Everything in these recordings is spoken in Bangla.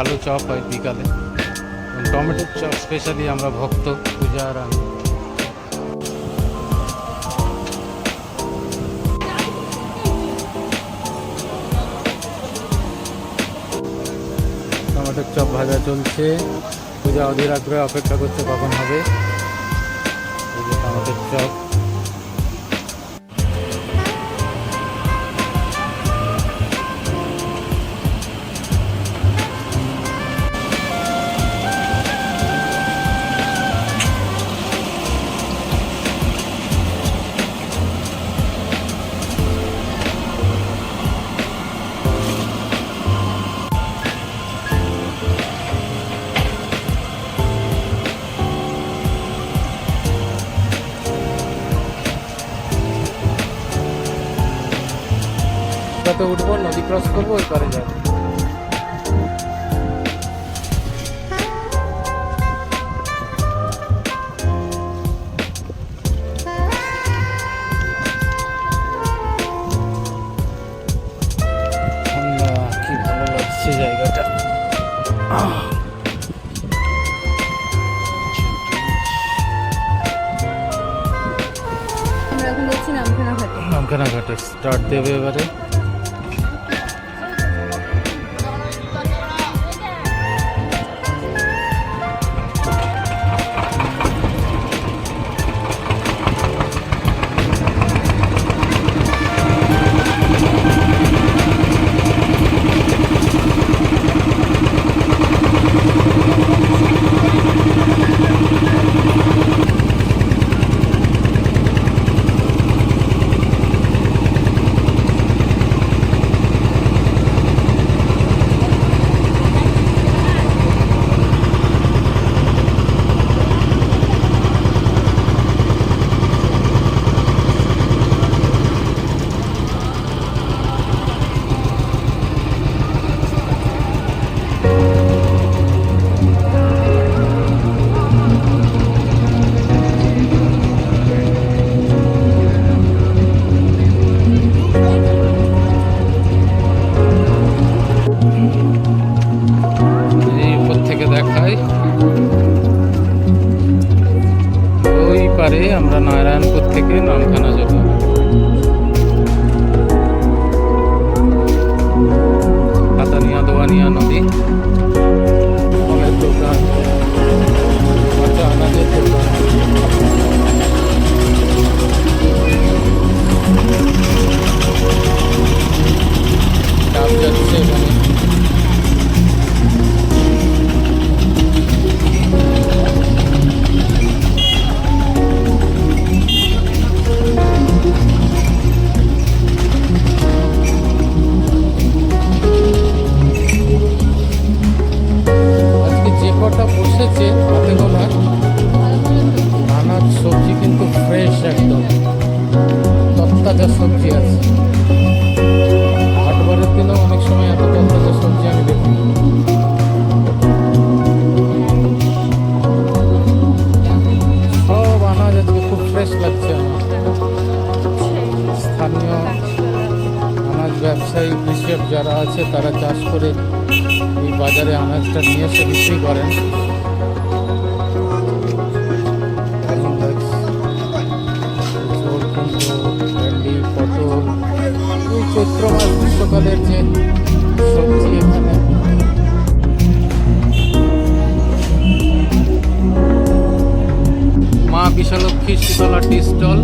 ভালো চপ হয় বিকালে। টমেটোর চপ স্পেশালি আমরা ভক্ত, পূজা আর আমি। টমেটোর চপ ভাজা চলছে। পূজা অধীর আগ্রহে অপেক্ষা করছে কখন হবে। টমেটোর চপ। কত উঠবো নদী ক্রস করব ওই পারে যাব। ঠান্ডা, কি ভালো লাগছে জায়গাটা। নামখানা ঘাটে স্টার্ট দেবে এবারে। আমরা নারায়ণপুর থেকে নামখানা যাব। কাতানিয়া দোয়ানিয়া নদী তত্তাজা সবজি আছে। হাটবারের দিনেও অনেক সময় এত তত্তাজা সবজি আমি দেখি। সব আনাজ আজকে খুব ফ্রেশ লাগছে আমার। স্থানীয় আনাজ ব্যবসায়ী, কৃষক যারা আছে, তারা চাষ করে এই বাজারে আনাজটা নিয়ে এসে বিক্রি করেন। মাস যে সবজি এখানে। মা বিশালক্ষী শীতলা টি স্টল,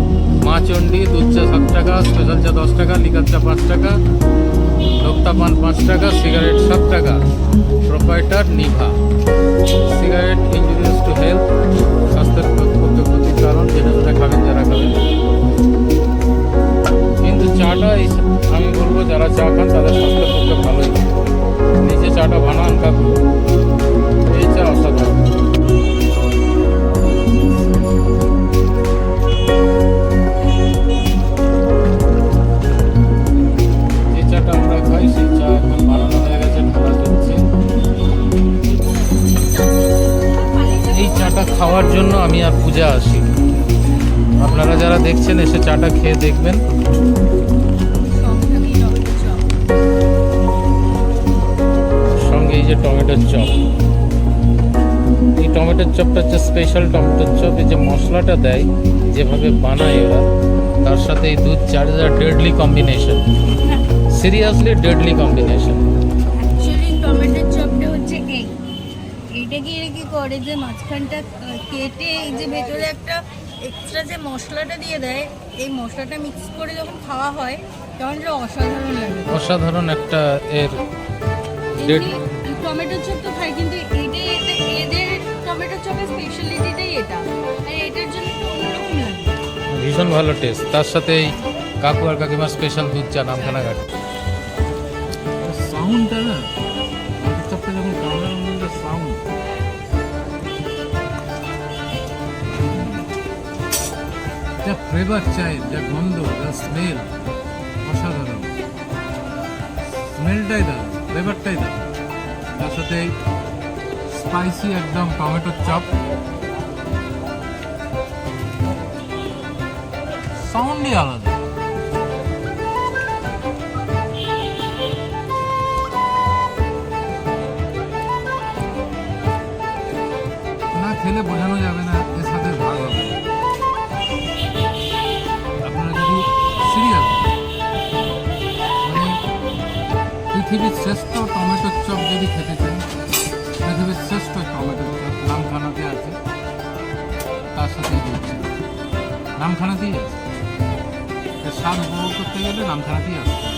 মা চণ্ডী দুধ চা সাত টাকা স্পেশাল চা দশ টাকা, লিকার চা পাঁচ টাকা, লোকটা পান পাঁচ টাকা, সিগারেট সাত টাকা। Proprietor Nibha. Cigarette injurious to health স্বাস্থ্যের পক্ষে ক্ষতির কারণ যেটা সেটা খাবেন, যারা খাবেন। যারা চা খান, তাদের স্বাস্থ্যের পক্ষে ভালোই নিজে চাটা বানান কাকু। এই চা অসাধারণ। যে চাটা আমরা খাই, সেই চা এখন এই চাটা খাওয়ার জন্য আমি আর পূজা আসি আপনারা যারা দেখছেন, এসে চাটা খেয়ে দেখবেন। যে টমেটোর চপ। এই টমেটোর চপটা হচ্ছে স্পেশাল টমেটোর চপ। এই যে মশলাটা দেয় যেভাবে বানায় ওরা তার সাথে এই দুধ চার হাজার deadly combination seriously deadly combination actually টমেটোর চপটা হচ্ছে এই। এইটাকে এরা কি করে যে মাঝখানটা কেটে এই যে ভেতরে একটা এক্সট্রা যে মশলাটা দিয়ে দেয় এই মশলাটা মিক্স করে যখন খাওয়া হয় তখন এটা অসাধারণ লাগে। অসাধারণ একটা এর টমেটোর চপ তো খাই কিন্তু এইটাই এটা এদের টমেটোর চপের স্পেশালিটিটাই এটা। আর এটার জন্য একটু অন্যরকম লাগে। ভীষণ ভালো টেস্ট তার সাথে এই কাকু আর কাকিমার স্পেশাল দুধ চা নামখানা ঘাট সাউন্ডটা না চপটা যখন কামড়ানোর সাউন্ড যা ফ্লেভার চাই যা গন্ধ যা স্মেল অসাধারণ। স্মেলটাই দারুণ ফ্লেভারটাই দারুণ। তার সাথে স্পাইসি একদম টমেটোর চপ সাউন্ডই আলাদা। নামখানাতেই আছে স্বাদ উপভোগ করতে গেলে নামখানাতেই হবে।